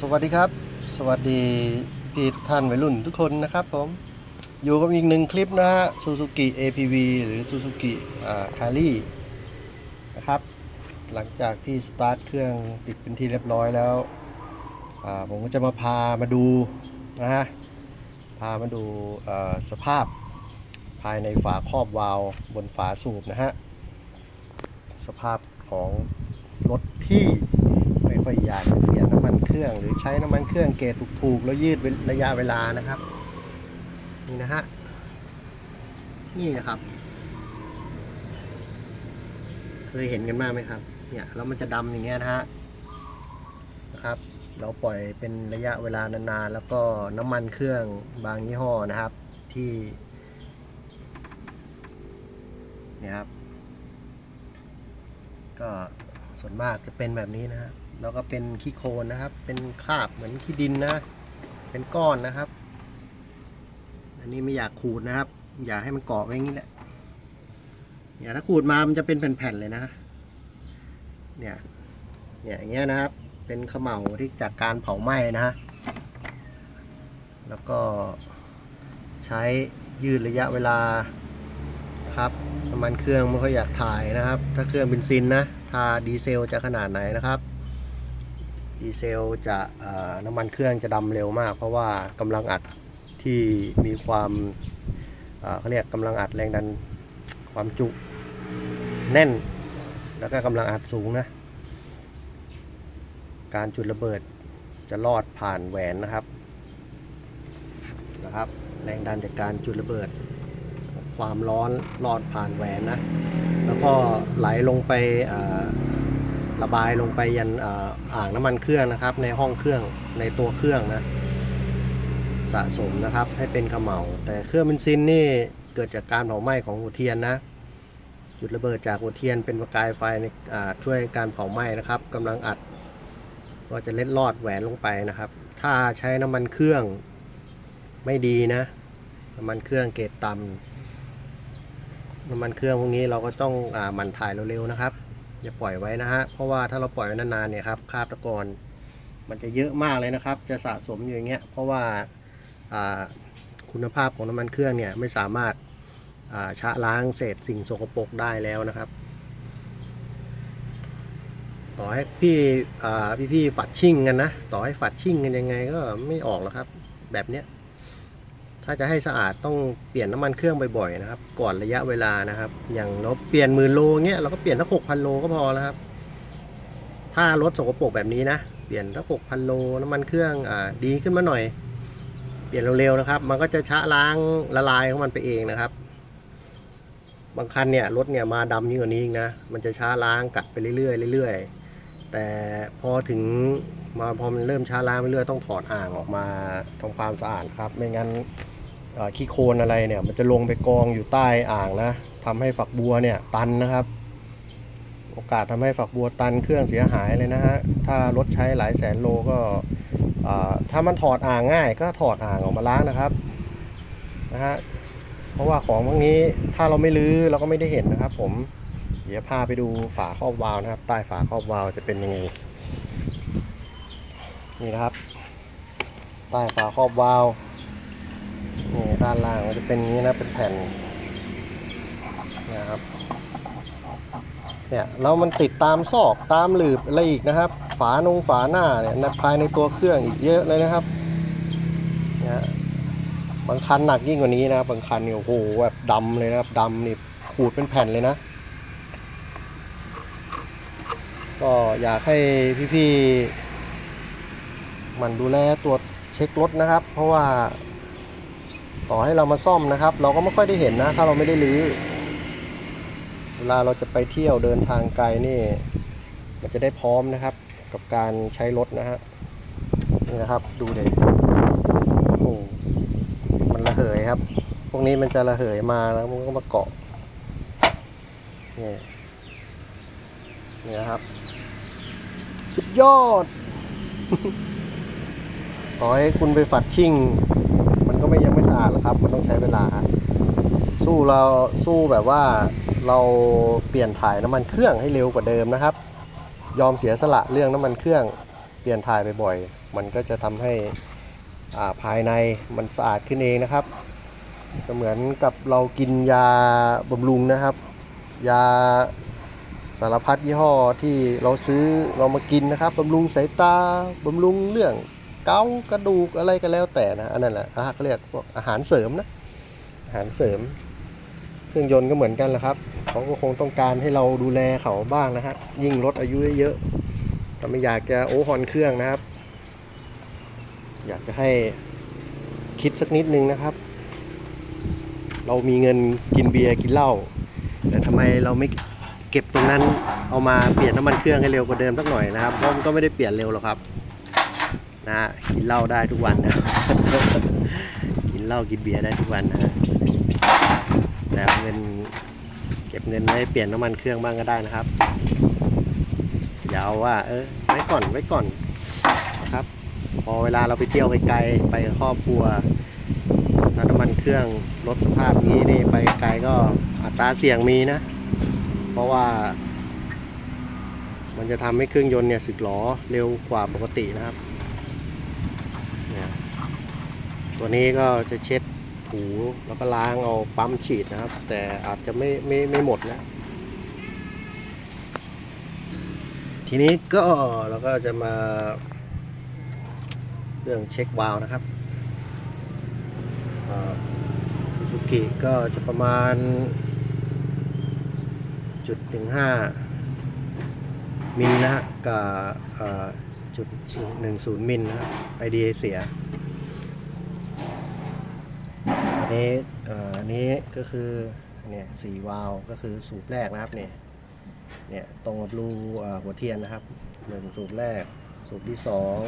สวัสดีครับ สวัสดีพี่ทุกท่านวัยรุ่นทุกคนนะครับผม อยู่กับอีกหนึ่งคลิปนะฮะ Suzuki APV หรือ Suzuki อ่า c a r r y นะครับ หลังจากที่สตาร์ทเครื่องติดเป็นที่เรียบร้อยแล้วอ่าผมก็จะมาพามาดูนะฮะ พามาดูสภาพภายในฝาครอบวาล์วบนฝาสูบนะฮะ สภาพของรถที่ไม่ค่อยอยา รื่อง หรือใช้น้ำมันเครื่องเกรดถูกๆ แล้วยืดระยะเวลานะครับ นี่นะฮะ นี่นะครับ เคยเห็นกันมากไหมครับ เนี่ยแล้วมันจะดำอย่างเงี้ยนะฮะนะครับ เราปล่อยเป็นระยะเวลานานๆ แล้วก็น้ำมันเครื่องบางยี่ห้อนะครับ ที่เนี่ยครับ ก็ส่วนมากจะเป็นแบบนี้นะฮะ แล้วก็เป็นขี้โคลนนะครับ เป็นคราบเหมือนขี้ดินนะ เป็นก้อนนะครับ อันนี้ไม่อยากขูดนะครับ อยากให้มันเกาะไว้อย่างนี้แหละเนี่ยถ้าขูดมามันจะเป็นแผ่นๆเลยนะ เนี่ย เนี่ยอย่างเงี้ยนะครับ เป็นเขม่าที่จากการเผาไหม้นะฮะ แล้วก็ใช้ยืดระยะเวลาครับน้ำมันเครื่องไม่ค่อยอยากถ่ายนะครับ ถ้าเครื่องเบนซินนะ ถ้าดีเซลจะขนาดไหนนะครับ ดีเซลจะน้ำมันเครื่องจะดำเร็วมาก เพราะว่ากำลังอัดที่มีความเอ่อเขาเรียกกำลังอัดแรงดันความจุแน่น แล้วก็กำลังอัดสูงนะ การจุดระเบิดจะลอดผ่านแหวนนะครับนะครับ แรงดันจากการจุดระเบิด ความร้อนลอดผ่านแหวนนะ แล้วก็ไหลลงไป ระบายลงไปยันอ่างน้ำมันเครื่องนะครับ ในห้องเครื่องในตัวเครื่องนะ สะสมนะครับให้เป็นขมเหลาแต่เครื่องเบนซินนี่เกิดจากการเผาไหม้ของหัวเทียนนะ จุดระเบิดจากหัวเทียนเป็นประกายไฟในช่วยการเผาไหม้นะครับกำลังอัดก็จะเล็ดลอดแหวนลงไปนะครับ ถ้าใช้น้ำมันเครื่องไม่ดีนะ น้ำมันเครื่องเกรดต่ำน้ำมันเครื่องพวกนี้เราก็ต้องอ่าหมันถ่ายเร็วๆนะครับ อย่าปล่อยไว้นะฮะเพราะว่าถ้าเราปล่อยไว้นานๆเนี่ยครับคราบตะกอนมันจะเยอะมากเลยนะครับ จะสะสมอยู่อย่างเงี้ยเพราะว่าคุณภาพของน้ำมันเครื่องเนี่ยไม่สามารถชะล้างเศษสิ่งสกปรกได้แล้วนะครับ ต่อให้พี่อ่พี่ๆฝัดชิ่งกันนะ ต่อให้ฝัดชิ่งกันยังไงก็ไม่ออกหรอกครับ แบบเนี้ย ถ้าจะให้สะอาดต้องเปลี่ยนน้ำมันเครื่องบ่อยๆนะครับ ก่อนระยะเวลานะครับ อย่างเราเปลี่ยนหมื่นโลเงี้ยเราก็เปลี่ยนสักหกพันโลก็พอแล้วครับ ถ้ารถสกปรกแบบนี้นะเปลี่ยนสักหกพันโลน้ำมันเครื่องอ่าดีขึ้นมาหน่อย เปลี่ยนเร็วๆนะครับ มันก็จะชะล้างละลายของมันไปเองนะครับ บางคันเนี่ยรถเนี่ยมาดำยิ่งกว่านี้อีกนะมันจะช้าล้างกัดไปเรื่อยๆเรื่อยๆแต่พอถึงมาพอมันเริ่มช้าล้างไปเรื่อยต้องถอดอ่างออกมาทำความสะอาดครับ ไม่งั้น ขี้โคลนอะไรเนี่ย มันจะลงไปกองอยู่ใต้อ่างนะทำให้ฝักบัวเนี่ยตันนะครับ โอกาสทำให้ฝักบัวตันเครื่องเสียหายเลยนะฮะถ้ารถใช้หลายแสนโลก็ถ้ามันถอดอ่างง่าย ก็ถอดอ่างออกมาล้างนะครับนะฮะเพราะว่าของพวกนี้ถ้าเราไม่ลื้อเราก็ไม่ได้เห็นนะครับ ผมเดี๋ยวพาไปดูฝาครอบวาล์วนะครับ ใต้ฝาครอบวาล์วจะเป็นยังไงนี่นะครับ ใต้ฝาครอบวาล์ว นี่ด้านล่างมันจะเป็นนี้นะเป็นแผ่นนี่ยครับเนี่ยแล้วมันติดตามซอกตามหลืบอะไรอีกนะครับ ฝานงฝาหน้าเนี่ยภายในตัวเครื่องอีกเยอะเลยนะครับเนี่ยบางคันหนักยิ่งกว่านี้นะครับบางคันเนี่ยโอ้โหแบบดำเลยนะครับดำนี่ขูดเป็นแผ่นเลยนะ ก็อยากให้พี่ๆมันดูแลตรวจเช็ครถนะครับ เพราะว่า ต่อให้เรามาซ่อมนะครับ เราก็ไม่ค่อยได้เห็นนะ ถ้าเราไม่ได้รื้อเวลาเราจะไปเที่ยวเดินทางไกลนี่ มันจะได้พร้อมนะครับ กับการใช้รถนะฮะนี่นะครับดูเด็โอ้โหมันระเหยครับ พวกนี้มันจะระเหยมาแล้วมันก็มาเกาะนี่นี่นะครับ สุดยอดต่อให้คุณไปฝัดชิ่ง ก็ไม่ยังไม่สะอาดหรอกครับ มันต้องใช้เวลาสู้เราสู้แบบว่าเราเปลี่ยนถ่ายน้ำมันเครื่องให้เร็วกว่าเดิมนะครับ ยอมเสียสละเรื่องน้ำมันเครื่อง เปลี่ยนถ่ายบ่อยๆมันก็จะทำให้อ่าภายในมันสะอาดขึ้นเองนะครับก็เหมือนกับเรากินยาบำรุงนะครับ ยาสารพัดยี่ห้อที่เราซื้อเรามากินนะครับบำรุงสายตาบำรุงเรื่อง เกากระดูกอะไรก็แล้วแต่นะอันนั้นแหละอาหารเรียกพวกอาหารเสริมนะอาหารเสริม เครื่องยนต์ก็เหมือนกันแหละครับเขาก็คงต้องการให้เราดูแลเขาบ้างนะฮะยิ่งลดอายุเยอะๆถ้าไม่อยากจะโอ้ฮอนเครื่องนะครับ อยากจะให้คิดสักนิดนึงนะครับ เรามีเงินกินเบียร์กินเหล้าแต่ทำไมเราไม่เก็บตรงนั้นเอามาเปลี่ยนน้ำมันเครื่องให้เร็วกว่าเดิมสักหน่อยนะครับ เพราะมันก็ไม่ได้เปลี่ยนเร็วหรอกครับ นะกินเหล้าได้ทุกวันนะ กินเหล้ากินเบียร์ได้ทุกวันนะแต่เอาเงินเก็บเงินไว้เปลี่ยนน้ำมันเครื่องบ้างก็ได้นะครับอย่าเอาว่า เออไว้ก่อนไว้ก่อนนะครับ พอเวลาเราไปเที่ยวไกลๆไปครอบครัวน้ำมันเครื่องลดสภาพนี้นี่ไปไกลก็อัตราเสี่ยงมีนะ เพราะว่า มันจะทำให้เครื่องยนต์เนี่ยสึกหรอเร็วกว่าปกตินะครับเนี่ย ตัวนี้ก็จะเช็ดถูแล้วก็ล้างเอาปั๊มฉีดนะครับ แต่อาจจะไม่ไม่ไม่หมดนะ ทีนี้ก็เราก็จะมา เรื่องเช็ควาล์วนะครับซูซูกิก็จะประมาณจุดหนึ่งห้ามิลนะฮะกับจุดหนึ่งศูนย์มิลนะฮะไอเดียเสีย อั นี้อันนี้ก็คือเนี่ยสี่วาล์วก็คือสูบแรกนะครับเนี่ยเนี่ยตรงกับรูหัวเทียนนะครับหนึ่งสูบแรก สูบที่สอง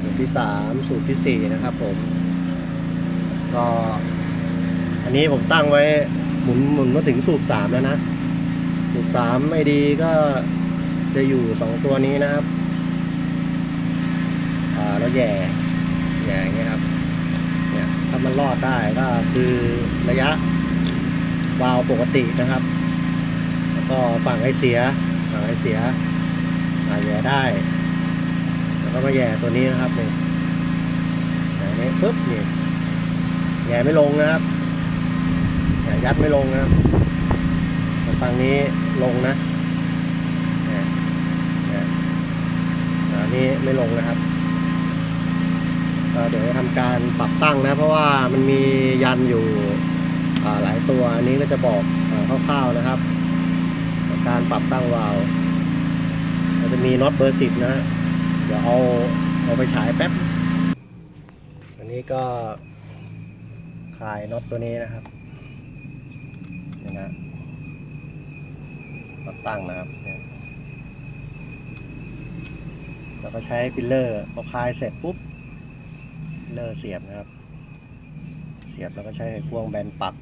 สูบที่สามสูบที่สี่นะครับผมก็อันนี้ผมตั้งไว้หมุนหมุนมาถึงสูบสามแล้วนะ สูบสามไอดีก็จะอยู่สองตัวนี้นะครับอ่าแล้วแย่แย่อย่างเงี้ยครับ ถ้ามันรอดได้ก็คือระยะวาล์วปกตินะครับ แล้วก็ฝั่งไอเสียฝั่งไอเสียอาแย่ได้ แล้วก็มาแย่ตัวนี้นะครับเนี่แย่นี้ปุ๊บนี่แย่ไม่ลงนะครับแย่ยัดไม่ลงนะครับฝั่งนี้ลงนะนี่ยเนี่ยอันนี้ไม่ลงนะครับ เดี๋ยวจะทำการปรับตั้งนะ เพราะว่ามันมียันอยู่หลายตัวอันนี้ก็จะบอกคร่าวๆนะครับ การปรับตั้งวาล์วจะมีน็อตเบอร์สิบนะฮะเดี๋ยวเอาเอาไปฉายแป๊บ อันนี้ก็คลายน็อตตัวนี้นะครับนี่นะปรับตั้งนะครับแล้วก็ใช้ฟิลเลอร์พอคลายเสร็จปุ๊บ เลอร์เสียบนะครับ เสียบแล้วก็ใช้ไขควงแบนปรับ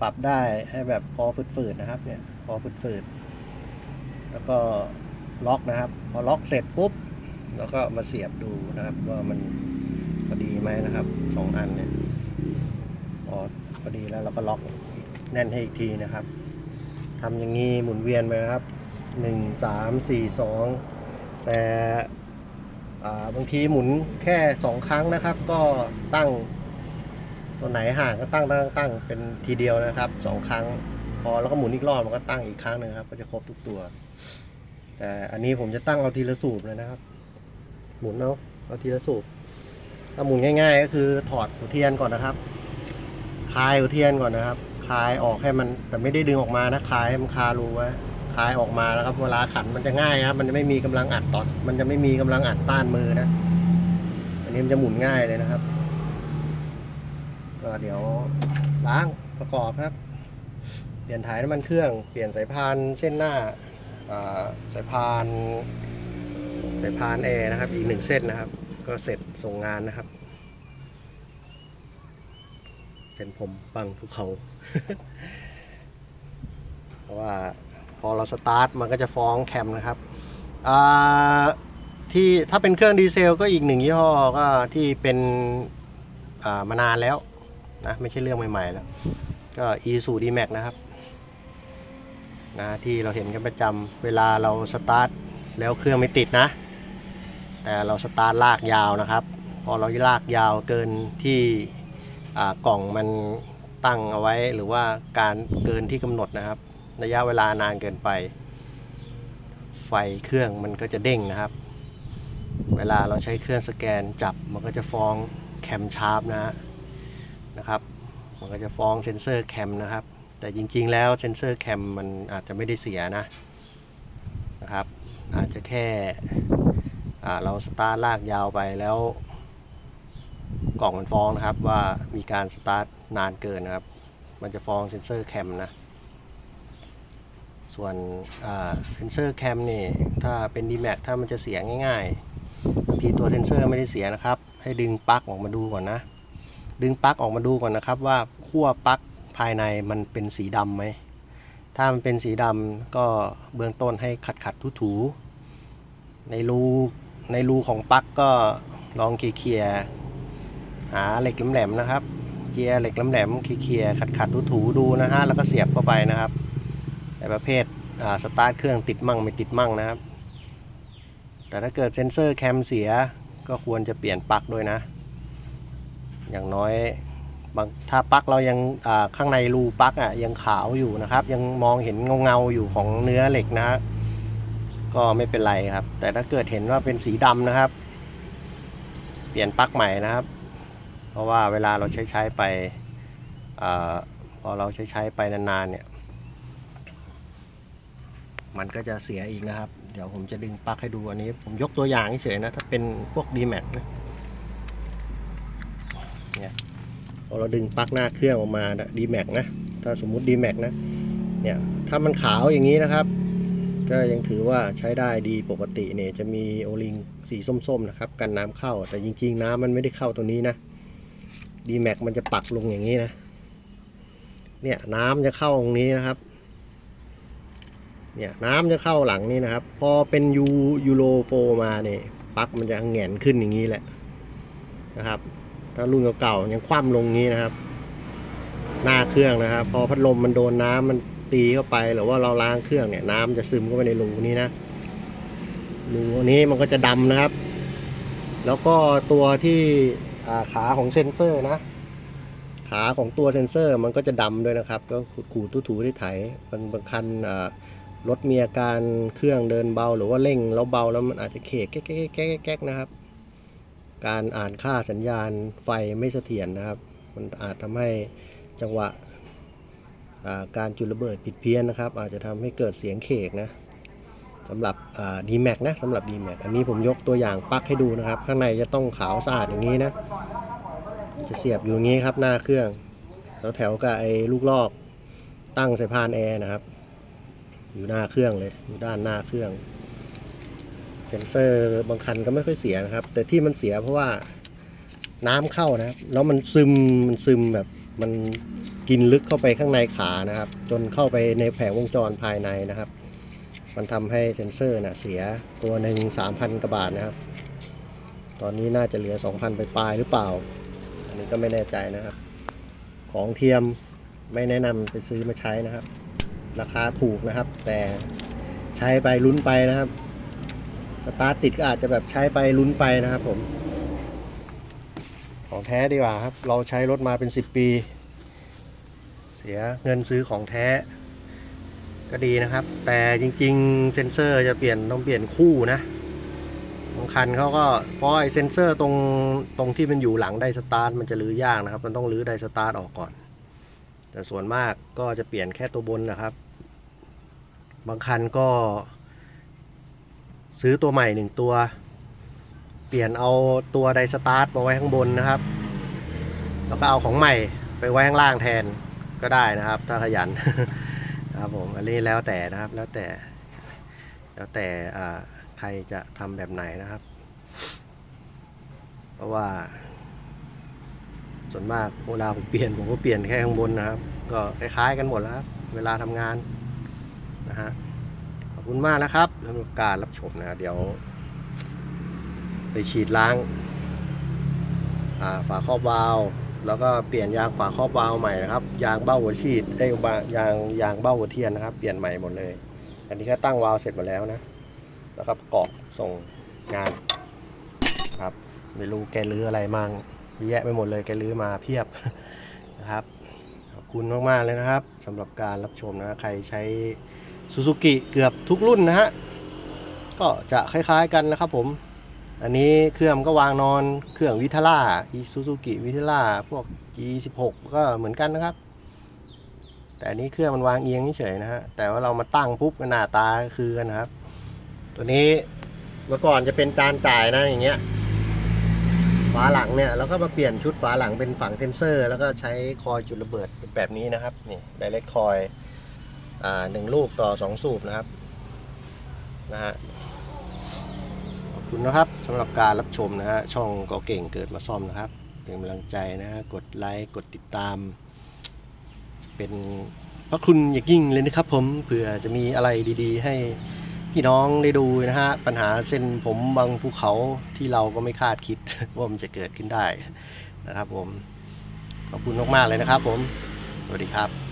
ปรับได้ให้แบบพอฝืดๆนะครับเนี่ยพอฝืดๆแล้วก็ล็อกนะครับ พอล็อกเสร็จปุ๊บแล้วก็มาเสียบดูนะครับ ว่ามันพอดีไหมนะครับสองอันเนี่ยพอพอดีแล้วเราก็ล็อกแน่นให้อีกทีนะครับทำอย่างนี้หมุนเวียนไปนะครับหนึ่งสามสี่สองแต่ บางทีหมุนแค่สองครั้งนะครับ ก็ตั้งตัวไหนห่างก็ตั้งตั้งตั้งเป็นทีเดียวนะครับสองครั้ง พอแล้วก็หมุนอีกรอบมันก็ตั้งอีกครั้งหนึ่งครับ ก็จะครบทุกตัว แต่อันนี้ผมจะตั้งเอาทีละสูบเลยนะครับ หมุนเอาเอาทีละสูบถ้าหมุนง่าย ๆ ก็คือถอดหัวเทียนก่อนนะครับคลายหัวเทียนก่อนนะครับ คลายออกให้มันแต่ไม่ได้ดึงออกมานะคลายให้มันคารูไว้ คลายออกมาแล้วครับ เวลาขันมันจะง่ายครับ มันจะไม่มีกำลังอัดตอนมันจะไม่มีกำลังอัดต้านมือนะ อันนี้มันจะหมุนง่ายเลยนะครับ ก็เดี๋ยวล้างประกอบครับ เปลี่ยนถ่ายน้ำมันเครื่อง เปลี่ยนสายพานเส้นหน้าอ่าสายพานสายพานแอร์นะครับ อีกหนึ่งเส้นนะครับ ก็เสร็จส่งงานนะครับเส้นผมบังภูเขา เพราะว่า พอเราสตาร์ทมันก็จะฟ้องแคมนะครับที่ถ้าเป็นเครื่องดีเซลก็อีกหนึ่งยี่ห้อก็ที่เป็นามานานแล้วนะไม่ใช่เรื่องใหม่ๆแล้ว ก็ e สู d max นะครับนะที่เราเห็นกันประจำเวลาเราสตาร์ทแล้วเครื่องไม่ติดนะ แต่เราสตาร์ทลากยาวนะครับ พอเราลากยาวเกินที่กล่องมันตั้งเอาไว้หรือว่าการเกินที่กำหนดนะครับ ระยะเวลานานเกินไป ไฟเครื่องมันก็จะเด้งนะครับ เวลาเราใช้เครื่องสแกนจับมันก็จะฟ้องแคมชาร์ปนะนะครับ มันก็จะฟ้องเซ็นเซอร์แคมนะครับ แต่จริงๆแล้วเซ็นเซอร์แคมมันอาจจะไม่ได้เสียนะนะครับ อาจจะแค่เราสตาร์ทลากยาวไปแล้วกล่องมันฟ้องนะครับว่ามีการสตาร์ทนานเกินนะครับ มันจะฟ้องเซ็นเซอร์แคมนะ ส่วนเซนเซอร์แคมนี่ถ้าเป็น d m a x ถ้ามันจะเสียง่ายๆบางทีตัวเซนเซอร์ไม่ได้เสียนะครับ ให้ดึงปลั๊กออกมาดูก่อนนะ ดึงปลั๊กออกมาดูก่อนนะครับ ว่าขั้วปลั๊กภายในมันเป็นสีดำไหมถ้ามันเป็นสีดำก็เบื้องต้นให้ขัดขัดถูถูๆในรูในรูของปลั๊กก็ลองเคลียร์หาเหล็กแหลมๆนะครับ เจียเหล็กแหลมๆเคลียร์ขัดขัดถูถูๆดูนะฮะแล้วก็เสียบเข้าไปนะครับ ในประเภทสตาร์ทเครื่องติดมั่งไม่ติดมั่งนะครับ แต่ถ้าเกิดเซ็นเซอร์แคมเสียก็ควรจะเปลี่ยนปลั๊กด้วยนะ อย่างน้อยบางถ้าปลั๊กเรายังข้างในรูปลั๊กอะยังขาวอยู่นะครับ ยังมองเห็นเงาๆอยู่ของเนื้อเหล็กนะฮะก็ไม่เป็นไรครับ แต่ถ้าเกิดเห็นว่าเป็นสีดำนะครับ เปลี่ยนปลั๊กใหม่นะครับ เพราะว่าเวลาเราใช้ใช้ไปอพอเราใช้ใช้ไปนานๆเนี่ย มันก็จะเสียอีกนะครับ เดี๋ยวผมจะดึงปลั๊กให้ดูอันนี้ ผมยกตัวอย่างเฉยๆนะ ถ้าเป็นพวก d m a x นะเนี่ยพอเราดึงปลั๊กหน้าเครื่องออกมา d m a x นะ ถ้าสมมุติ d m a x นะ เนี่ย ถ้ามันขาวอย่างนี้นะครับ ก็ยังถือว่าใช้ได้ดีปกติเนี่ยจะมีโอลิงสีส้มๆนะครับ กันน้ำเข้า แต่จริง ๆ น้ำมันไม่ได้เข้าตรงนี้นะ d m a x มันจะปักลงอย่างนี้นะ เนี่ยน้ำจะเข้าตรงนี้นะครับ เนี่ยน้ำจะเข้าหลังนี่นะครับ พอเป็นยูยูโรโฟมาเนี่ยปลั๊กมันจะแหงนขึ้นอย่างนี้แหละนะครับ ถ้ารุ่นเก่าๆยังคว่ำลงงี้นะครับ หน้าเครื่องนะครับ พอพัดลมมันโดนน้ำมันตีเข้าไปหรือว่าเราล้างเครื่องเนี่ย น้ำจะซึมเข้าไปในรูนี้นะรูนี้มันก็จะดำนะครับ แล้วก็ตัวที่ขาของเซนเซอร์นะ ขาของตัวเซนเซอร์มันก็จะดำด้วยนะครับ ก็ขูดถูๆที่ไถมันบางคันอ่า รถมีอาการเครื่องเดินเบาหรือว่าเร่งแล้วเบาแล้วมันอาจจะเคกแก๊กแก๊กแก๊กนะครับ การอ่านค่าสัญญาณไฟไม่เสถียรนะครับ มันอาจทำให้จังหวะาการจุดระเบิดผิดเพี้ยนนะครับ อาจจะทำให้เกิดเสียงเคกนะสำหรับดีแม็กนะสำหรับ d m a x อันนี้ผมยกตัวอย่างปลั๊กให้ดูนะครับ ข้างในจะต้องขาวสะอาดอย่างนี้นะ จะเสียบอยู่อย่างนี้ครับหน้าเครื่อง แล้วแถวกับไอ้ลูกลอกตั้งใส่พานแอร์นะครับ อยู่หน้าเครื่องเลยอยู่ด้านหน้าเครื่องเซนเซอร์บางคันก็ไม่ค่อยเสียนะครับ แต่ที่มันเสียเพราะว่าน้ำเข้านะครับ แล้วมันซึมมันซึมแบบมันกินลึกเข้าไปข้างในขานะครับ จนเข้าไปในแผงวงจรภายในนะครับ มันทำให้เซนเซอร์น่ะเสียตัวหนึ่งสามพันกว่าบาทนะครับ ตอนนี้น่าจะเหลือสองพันไปปลายหรือเปล่า อันนี้ก็ไม่แน่ใจนะครับ ของเทียมไม่แนะนำไปซื้อมาใช้นะครับ ราคาถูกนะครับ แต่ใช้ไปลุ้นไปนะครับ สตาร์ทติดก็อาจจะแบบใช้ไปลุ้นไปนะครับผม ของแท้ดีกว่าครับ เราใช้รถมาเป็น 10 ปี เสียเงินซื้อของแท้ ก็ดีนะครับ แต่จริงๆ เซ็นเซอร์จะเปลี่ยนต้องเปลี่ยนคู่นะบางคันเขาก็เพราะไอเซนเซอร์ตรงตรงที่มันอยู่หลังไดสตาร์ทมันจะรื้อยากนะครับ มันต้องรื้อไดสตาร์ทออกก่อน แต่ส่วนมากก็จะเปลี่ยนแค่ตัวบนนะครับ บางคันก็ ซื้อตัวใหม่หนึ่งตัว เปลี่ยนเอาตัวไดสตาร์ทมาไว้ข้างบนนะครับ แล้วก็เอาของใหม่ไปไว้ข้างล่างแทนก็ได้นะครับ ถ้าขยันนะครับผมอันนี้แล้วแต่นะครับแล้วแต่ แล้วแต่ใครจะทำแบบไหนนะครับ เพราะว่า ส่วนมากเวลาผมเปลี่ยนผมก็เปลี่ยนแค่ข้างบนนะครับ ก็คล้ายๆกันหมดแล้วครับ เวลาทำงานนะฮะขอบคุณมากนะครับสำหรับการรับชมนะเดี๋ยว ไปฉีดล้างาฝาครอบวาล์วแล้วก็เปลี่ยนยางฝาครอบวาล์วใหม่นะครับ ยางเบ้าหัวฉีดได้ยยางยางเบ้าหัวเทียนนะครับ เปลี่ยนใหม่หมดเลย อันนี้ก็ตั้งวาล์วเสร็จหมดแล้วนะแล้วก็ประกอบส่งงานครับไม่รู้แกลืออะไรมั่ง แยะไปหมดเลยแกลื้อมาเพียบนะครับ ขอบคุณมากๆเลยนะครับสำหรับการรับชมนะใครใช้ซูซูกิเกือบทุกรุ่นนะฮะก็จะคล้ายๆกันนะครับผม อันนี้เครื่องก็วางนอนเครื่องวิทาร่าอีซูซูกิวิทาร่าพวก G16 ก็เหมือนกันนะครับ แต่อันนี้เครื่องมันวางเอียงเฉยนะฮะแต่ว่าเรามาตั้งปุ๊บก็หน้าตาคือกันนะครับ ตัวนี้เมื่อก่อนจะเป็นจานจ่ายนะอย่างเงี้ย ฝาหลังเนี่ยเราก็มาเปลี่ยนชุดฝาหลังเป็นฝังเทนเซอร์ แล้วก็ใช้คอยจุดระเบิดแบบนี้นะครับนี่ไดเรกคอยอ่าหนึ่งลูกต่อสองสูบนะครับนะฮะขอบคุณนะครับสำหรับการรับชมนะฮะช่องก็เก่งเกิดมาซ่อมนะครับ เป็นกำลังใจนะฮะกดไลค์กดติดตาม เป็นพระคุณอย่างยิ่งเลยนะครับผมเผื่อจะมีอะไรดี ๆ ให้ พี่น้องได้ดูนะฮะ ปัญหาเส้นผมบางภูเขาที่เราก็ไม่คาดคิด ว่ามันจะเกิดขึ้นได้นะครับผม ขอบคุณมากๆเลยนะครับผม สวัสดีครับ